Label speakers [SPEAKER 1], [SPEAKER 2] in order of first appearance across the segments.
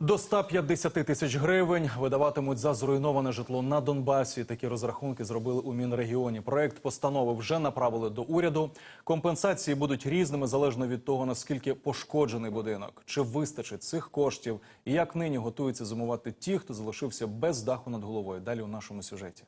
[SPEAKER 1] До 150 тисяч гривень видаватимуть за зруйноване житло на Донбасі. Такі розрахунки зробили у Мінрегіоні. Проект постанови вже направили до уряду. Компенсації будуть різними залежно від того, наскільки пошкоджений будинок, чи вистачить цих коштів, і як нині готуються зимувати ті, хто залишився без даху над головою. Далі у нашому сюжеті.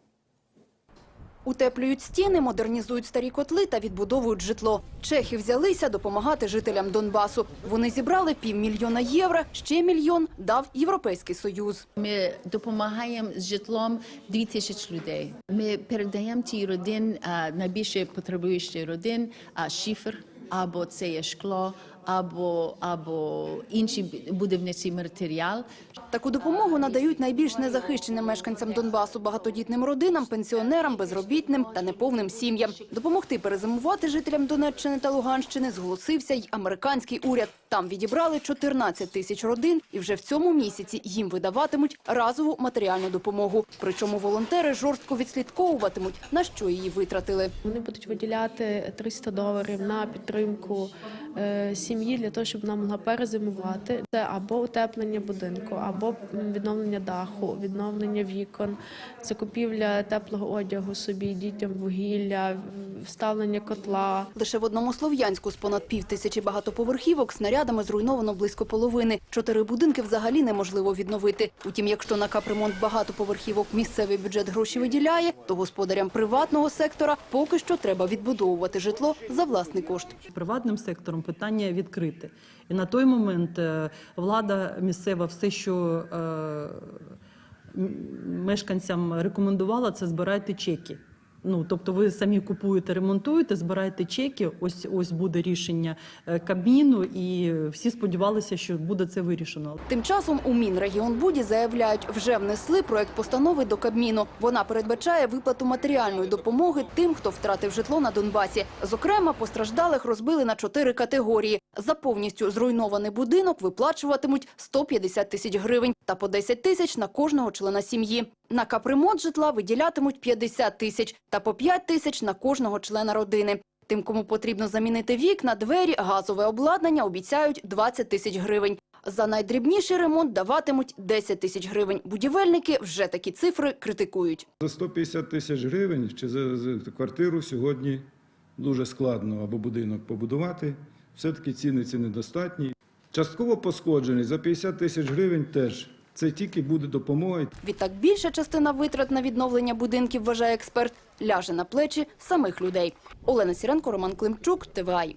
[SPEAKER 2] Утеплюють стіни, модернізують старі котли та відбудовують житло. Чехи взялися допомагати жителям Донбасу. Вони зібрали півмільйона євро, ще мільйон дав Європейський Союз.
[SPEAKER 3] Ми допомагаємо з житлом дві тисячі людей. Ми передаємо ті родин, найбільше потребуючі родин, а, шифер, або це є шкло, або, або інший будівничий матеріал.
[SPEAKER 2] Таку допомогу надають найбільш незахищеним мешканцям Донбасу, багатодітним родинам, пенсіонерам, безробітним та неповним сім'ям. Допомогти перезимувати жителям Донеччини та Луганщини зголосився й американський уряд. Там відібрали 14 тисяч родин, і вже в цьому місяці їм видаватимуть разову матеріальну допомогу. Причому волонтери жорстко відслідковуватимуть, на що її витратили.
[SPEAKER 4] Вони будуть виділяти 300 доларів на підтримку е, сім'ї для того, щоб вона могла перезимувати. Це або утеплення будинку, або відновлення даху, відновлення вікон, закупівля теплого одягу собі, дітям вугілля, вставлення котла.
[SPEAKER 2] Лише в одному Слов'янську з понад пів тисячі багатоповерхівок снарядами зруйновано близько половини. Чотири будинки взагалі неможливо відновити. Утім, якщо на капремонт багатоповерхівок місцевий бюджет гроші виділяє, то господарям приватного сектора поки що треба відбудовувати житло за власний кошт.
[SPEAKER 5] приватним сектором питання відкрите. І на той момент е, влада місцева все, що е, мешканцям рекомендувала, це збирайте чеки. Ну, тобто ви самі купуєте, ремонтуєте, збираєте чеки. Ось ось буде рішення е, Кабміну, і всі сподівалися, що буде це вирішено.
[SPEAKER 2] Тим часом у Мінрегіонбуді заявляють, вже внесли проект постанови до Кабміну. Вона передбачає виплату матеріальної допомоги тим, хто втратив житло на Донбасі. Зокрема, постраждалих розбили на чотири категорії. За повністю зруйнований будинок виплачуватимуть 150 тисяч гривень та по 10 тисяч на кожного члена сім'ї. На капремонт житла виділятимуть 50 тисяч та по 5 тисяч на кожного члена родини. Тим, кому потрібно замінити вікна, двері, газове обладнання, обіцяють 20 тисяч гривень. За найдрібніший ремонт даватимуть 10 тисяч гривень. Будівельники вже такі цифри критикують.
[SPEAKER 6] За 150 тисяч гривень чи за, квартиру сьогодні дуже складно або будинок побудувати. Все-таки ціни ці недостатні. Частково пошкоджений за 50 тисяч гривень теж. Це тільки буде допомога
[SPEAKER 2] Відтак більша частина витрат на відновлення будинків, вважає експерт, ляже на плечі самих людей. Олена Сіренко, Роман Климчук, ТВАЙ.